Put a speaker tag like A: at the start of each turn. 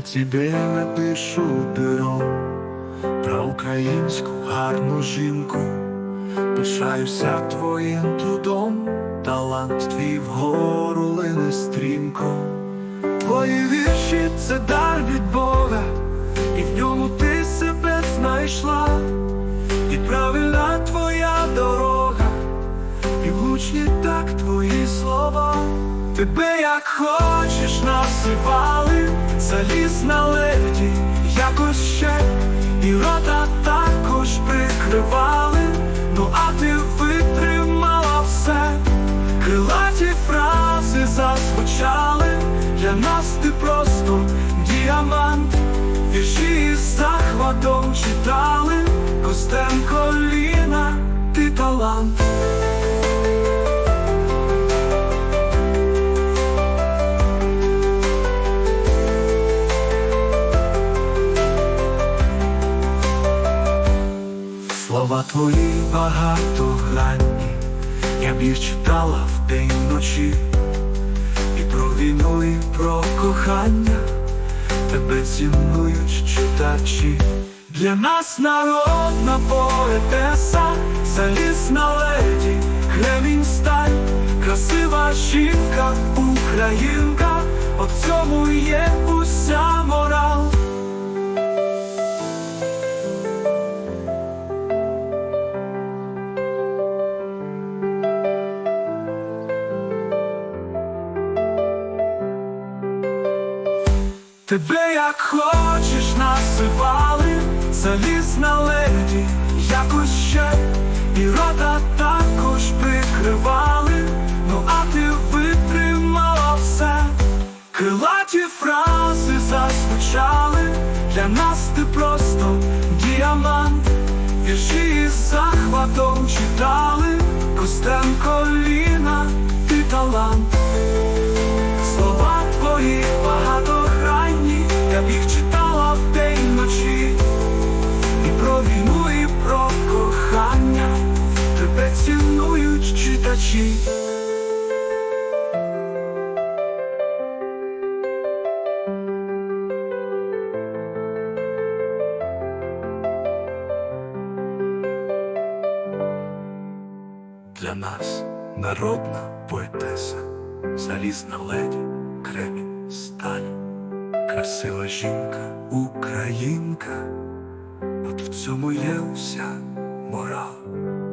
A: тебе напишу пером про українську гарну жінку. Пишаюся твоїм трудом, талант твій вгору лине стрімко. Твої вірші це дар від Бога, і в ньому ти себе знайшла, і правильна твоя дорога, і влучні так твої слова. Тебе як хочеш називали, залізна леді, якось ще, і рота також прикривали, ну а ти витримала все, крилаті фрази зазвучали, для нас ти просто діамант, вірші з захватом читали, Слова твої багатогранні, я б їх читала вдень вночі, і про війну, і про кохання, тебе цінують читачі. Для нас народна поетеса, залізна леді, кремінь сталь, красива жінка, українка, от цьому є Тебе як хочеш називали, залізна леді, якось ще, і рота також прикривали, ну а ти витримала все, крилаті фрази зазвучали, для нас ти просто діамант, читачі. Для нас народна поетеса, залізна леді, кремінь, сталь, красива жінка, українка, от в цьому є уся мораль.